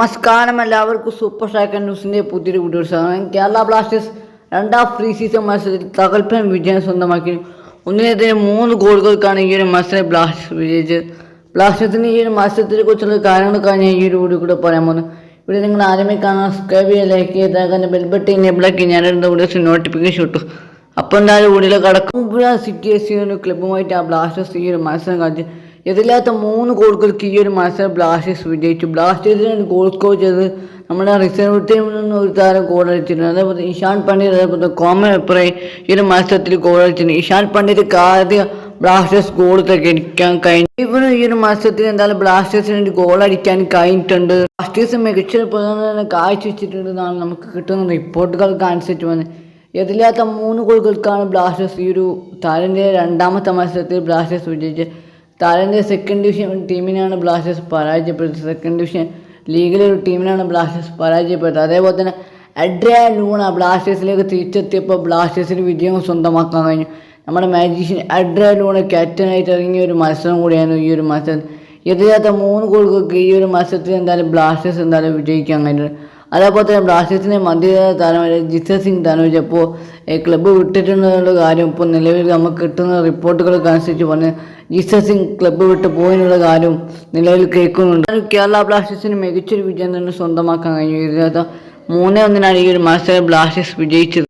നമസ്കാരം എല്ലാവർക്കും super striker ന്യൂസിന്റെ പുതിയൊരു വീഡിയോ കേരള ബ്ലാസ്റ്റേഴ്സ് രണ്ടാം ഫ്രീ സീസൺ മത്സരത്തിൽ തകൽപ്പൻ വിജയം സ്വന്തമാക്കി ഒന്നിനെതിരെ മൂന്ന് ഗോളുകൾക്കാണ് ഈ ഒരു മത്സരം ബ്ലാസ്റ്റേഴ്സ് വിജയിച്ചത് ബ്ലാസ്റ്റേഴ്സിന് ഈ ഒരു മത്സരത്തെ കുറിച്ചുള്ള കാര്യങ്ങളൊക്കെ ഞാൻ ഈ ഒരു വീഡിയോ കൂടെ പറയാൻ പോകുന്നത് ഇവിടെ നിങ്ങൾ ആദ്യമേ കാണാൻ സബ്സ്ക്രൈബ് ചെയ്യുക ലൈക്ക് ചെയ്താൽ ബെൽബട്ടി എനേബിളാക്കി ഞാനിടുന്ന വീഡിയോസ് നോട്ടിഫിക്കേഷൻ കിട്ടും അപ്പോൾ എന്തായാലും വീഡിയോയിൽ കടക്കും സിറ്റി എസ് സി ക്ലബ്ബുമായിട്ട് ആ ബ്ലാസ്റ്റേഴ്സ് ഈ ഒരു മത്സരം കളിച്ച് എതിരില്ലാത്ത മൂന്ന് ഗോളുകൾക്ക് ഈ ഒരു മത്സരം ബ്ലാസ്റ്റേഴ്സ് വിജയിച്ചു. ബ്ലാസ്റ്റേഴ്സിന് ഗോൾ സ്കോർ ചെയ്തത് നമ്മുടെ റിസർവ് ടീമിൽ നിന്ന് ഒരു താരം ഗോൾ അടിച്ചിട്ടുണ്ട് അതേപോലെ ഇഷാൻ പണ്ഡിറ്റ് അതേപോലെ കോമ എപ്രൈ ഈ ഒരു മത്സരത്തിൽ ഗോൾ അടിച്ചിട്ടുണ്ട് ഇഷാൻ പണ്ഡിറ്റ് ആദ്യ ബ്ലാസ്റ്റേഴ്സ് ഗോൾ അടിക്കാൻ കഴിഞ്ഞു. ഇവന് ഈ ഒരു മത്സരത്തിൽ എന്തായാലും ബ്ലാസ്റ്റേഴ്സിന് ഗോൾ അടിക്കാൻ കഴിഞ്ഞിട്ടുണ്ട്. ബ്ലാസ്റ്റേഴ്സ് മികച്ച പ്രകടനം കാഴ്ചവെച്ചിട്ടുണ്ടെന്നാണ് നമുക്ക് കിട്ടുന്ന റിപ്പോർട്ടുകൾക്ക് അനുസരിച്ച് വന്നത് എതിരില്ലാത്ത മൂന്ന് ഗോളുകൾക്കാണ് ബ്ലാസ്റ്റേഴ്സ് ഈ ഒരു താരന്റെ രണ്ടാമത്തെ മത്സരത്തിൽ ബ്ലാസ്റ്റേഴ്സ് വിജയിച്ചത്. താരന്റെ സെക്കൻഡ് ഡിവിഷൻ ടീമിനാണ് ബ്ലാസ്റ്റേഴ്സ് പരാജയപ്പെട്ടത് സെക്കൻഡ് ഡിവിഷൻ ലീഗിലെ ഒരു ടീമിനാണ് ബ്ലാസ്റ്റേഴ്സ് പരാജയപ്പെട്ടത് അതേപോലെ തന്നെ അഡ്രിയ ലൂണ ബ്ലാസ്റ്റേഴ്സിലേക്ക് തിരിച്ചെത്തിയപ്പോൾ ബ്ലാസ്റ്റേഴ്സിന് വിജയം സ്വന്തമാക്കാൻ കഴിഞ്ഞു. നമ്മുടെ മാജീഷ്യൻ അഡ്രിയ ലൂണ ക്യാപ്റ്റനായിട്ട് ഇറങ്ങിയ ഒരു മത്സരം കൂടിയാണ് ഈ ഒരു മത്സരം. എതിരാത്ത മൂന്ന് ഗോളുകൾക്ക് ഈ ഒരു മത്സരത്തിൽ എന്തായാലും ബ്ലാസ്റ്റേഴ്സ് എന്തായാലും വിജയിക്കാൻ കഴിഞ്ഞിട്ടുണ്ട് അതേപോലെ തന്നെ ബ്ലാസ്റ്റേഴ്സിന്റെ മധ്യ താരമായ ജിത്ത സിംഗ് ധനുജപ്പോൾ ക്ലബ്ബ് വിട്ടിട്ടുണ്ടെന്നുള്ള കാര്യം ഇപ്പോൾ നിലവിൽ നമുക്ക് കിട്ടുന്ന റിപ്പോർട്ടുകൾക്ക് അനുസരിച്ച് പറഞ്ഞ് ജിത്ത സിംഗ് ക്ലബ്ബ് വിട്ട് പോയെന്നുള്ള കാര്യം നിലവിൽ കേൾക്കുന്നുണ്ട്. കേരള ബ്ലാസ്റ്റേഴ്സിന് മികച്ചൊരു വിജയം തന്നെ സ്വന്തമാക്കാൻ കഴിഞ്ഞു. ഇതിനകത്ത് മൂന്നേ ഒന്നിനാണ് ഈ ഒരു മത്സരം ബ്ലാസ്റ്റേഴ്സ് വിജയിച്ചത്.